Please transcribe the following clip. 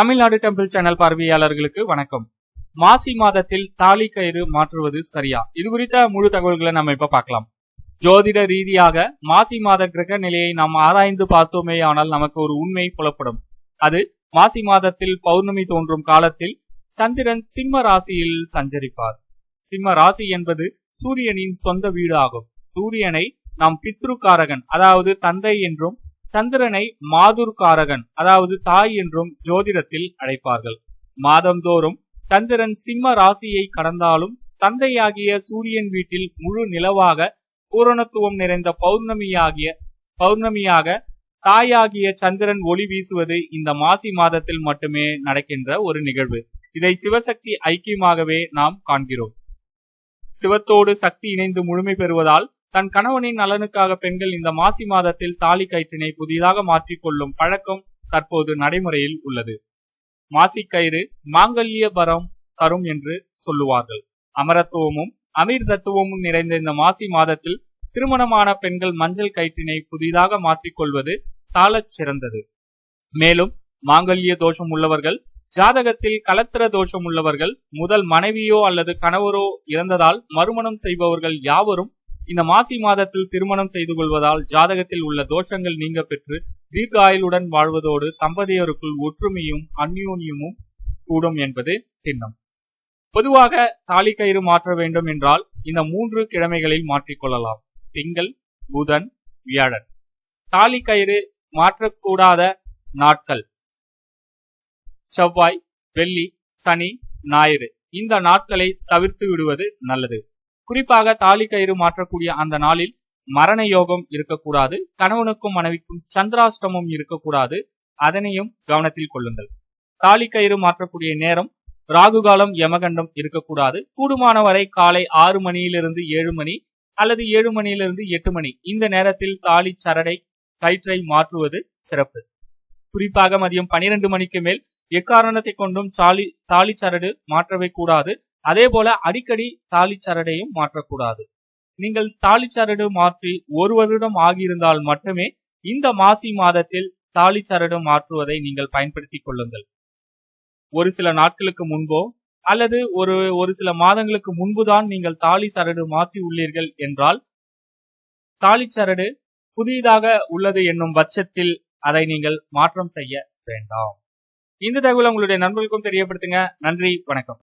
Tamil Nadu temple channel பார்வையாளர்களுக்கு வணக்கம். மாசி மாதத்தில் தாலி கயிறு மாற்றுவது சரியா? இது குறித்த முழு தகவல்களை நம்ம இப்ப பார்க்கலாம். ஜோதிட ரீதியாக மாசி மாத கிரக நிலையை நாம் ஆராய்ந்து பார்த்தோமே ஆனால் நமக்கு ஒரு உண்மை புலப்படும். அது மாசி மாதத்தில் பௌர்ணமி தோன்றும் காலத்தில் சந்திரன் சிம்ம ராசியில் சஞ்சரிப்பார். சிம்ம ராசி என்பது சூரியனின் சொந்த வீடு ஆகும். சூரியனை நாம் பித்ருக்காரகன் அதாவது தந்தை என்றும் சந்திரனை மாதுர்காரகன் அதாவது தாய் என்றும் ஜோதிடத்தில் அழைப்பார்கள். மாதந்தோறும் சந்திரன் சிம்ம ராசியை கடந்தாலும் தந்தையாகிய சூரியன் வீட்டில் முழு நிலவாக பூரணத்துவம் நிறைந்த பௌர்ணமியாகிய பௌர்ணமியாக தாயாகிய சந்திரன் ஒளி வீசுவது இந்த மாசி மாதத்தில் மட்டுமே நடக்கின்ற ஒரு நிகழ்வு. இதை சிவசக்தி ஐக்கியமாகவே நாம் காண்கிறோம். சிவத்தோடு சக்தி இணைந்து முழுமை பெறுவதால் தன் கணவனின் நலனுக்காக பெண்கள் இந்த மாசி மாதத்தில் தாலி கயிற்றினை புதிதாக மாற்றிக்கொள்ளும் பழக்கம் தற்போது நடைமுறையில் உள்ளது. மாசி கயிறு மாங்கல்ய பரம் தரும் என்று சொல்லுவார்கள். அமரத்துவமும் அமிர்தத்துவமும் நிறைந்த இந்த மாசி மாதத்தில் திருமணமான பெண்கள் மஞ்சள் கயிற்றினை புதிதாக மாற்றிக்கொள்வது சாலச் சிறந்தது. மேலும் மாங்கல்ய தோஷம் உள்ளவர்கள் ஜாதகத்தில் கலத்திர தோஷம் உள்ளவர்கள் முதல் மனைவியோ அல்லது கணவரோ இறந்ததால் மறுமணம் செய்பவர்கள் யாவரும் இந்த மாசி மாதத்தில் திருமணம் செய்து கொள்வதால் ஜாதகத்தில் உள்ள தோஷங்கள் நீங்க பெற்று தீர்க்க ஆயுளுடன் வாழ்வதோடு தம்பதியருக்குள் ஒற்றுமையும் அந்யூன்யமும் கூடும் என்பது திண்ணம் பொதுவாக தாலி கயிறு மாற்ற வேண்டும் என்றால் இந்த மூன்று கிழமைகளில் மாற்றிக்கொள்ளலாம் திங்கள் புதன் வியாழன். தாலி கயிறு மாற்றக்கூடாத நாட்கள். செவ்வாய் வெள்ளி சனி ஞாயிறு. இந்த நாட்களை தவிர்த்து விடுவது நல்லது. குறிப்பாக தாலி கயிறு மாற்றக்கூடிய அந்த நாளில் மரண யோகம் இருக்கக்கூடாது கணவனுக்கும் மனைவிக்கும் சந்திராஷ்டமும் இருக்கக்கூடாது அதனையும் கவனத்தில் கொள்ளுங்கள். தாலி கயிறு மாற்றக்கூடிய நேரம் ராகுகாலம் யமகண்டம் இருக்கக்கூடாது. கூடுமான வரை காலை ஆறு மணியிலிருந்து ஏழு மணி அல்லது ஏழு மணியிலிருந்து எட்டு மணி. இந்த நேரத்தில் தாலி சரடை கயிற்றை மாற்றுவது சிறப்பு. குறிப்பாக மதியம் பனிரெண்டு மணிக்கு மேல் எக்காரணத்தை கொண்டும் சாலி தாலி சரடு மாற்றவே கூடாது. அதே போல அடிக்கடி தாலிச்சரடையும் மாற்றக்கூடாது. நீங்கள் தாலிச்சரடு சரடு மாற்றி ஒரு வருடம் ஆகியிருந்தால் மட்டுமே இந்த மாசி மாதத்தில் தாலிச்சரடு சரடு மாற்றுவதை நீங்கள் பயன்படுத்திக் கொள்ளுங்கள். ஒரு சில நாட்களுக்கு முன்போ அல்லது ஒரு ஒரு சில மாதங்களுக்கு முன்புதான் நீங்கள் தாலி சரடு மாற்றி உள்ளீர்கள் என்றால் தாலி சரடு புதிதாக உள்ளது என்னும் பட்சத்தில் அதை நீங்கள் மாற்றம் செய்ய வேண்டாம். இந்த தகவல் உங்களுடைய நண்பர்களுக்கும் தெரியப்படுத்துங்க. நன்றி. வணக்கம்.